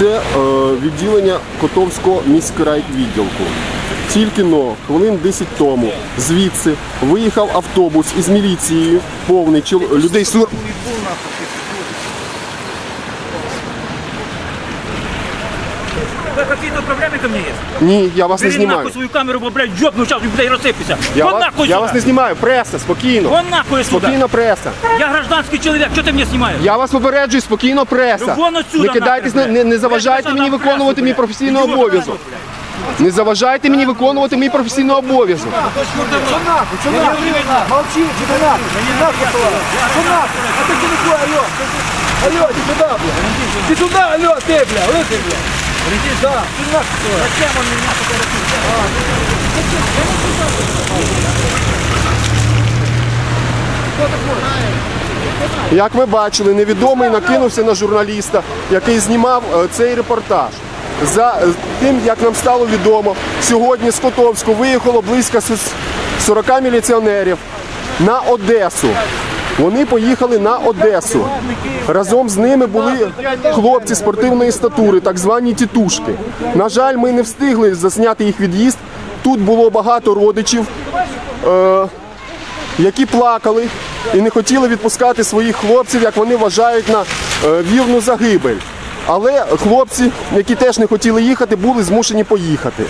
Це е, відділення Котовського міськрайвідділку. Тільки но, хвилин 10 тому, звідси виїхав автобус із міліцією, повний чол- людей сур. Да какие-то проблемы ко мне есть? Ні, я вас не Бери знімаю. нахуй свою камеру, бо, блядь, ёбну сейчас, блядь, рассыпься. Я, Вон вас, нахуй я сюда. вас не знімаю. Преса, спокійно. Вон нахуй сюда. Спокійно, преса. Я гражданский человек, что ты меня снимаешь? Я вас попереджую, спокійно, преса. Ну, вон отсюда Не кидайтесь, нахрен, не, не, не блядь. заважайте Блядь, мені на виконувати пресу, мій блядь. професійний Ідіот, обов'язок. Не заважайте мені виконувати мій професійний обов'язок. Молчи, иди нахуй. Не нахуй, Что нахуй? А ты где такой, алло? Алло, иди сюда, бля. Иди сюда, алло, ты, бля, лысый, бля. Да, ты нахуй. Зачем он меня фотографирует? Як ви бачили, невідомий накинувся на журналіста, який знімав е, цей репортаж. За е, тим, як нам стало відомо, сьогодні з Котовську виїхало близько с- 40 міліціонерів на Одесу. Вони поїхали на Одесу. Разом з ними були хлопці спортивної статури, так звані тітушки. На жаль, ми не встигли засняти їх від'їзд. Тут було багато родичів. Е, які плакали і не хотіли відпускати своїх хлопців, як вони вважають на е, вірну загибель. Але хлопці, які теж не хотіли їхати, були змушені поїхати.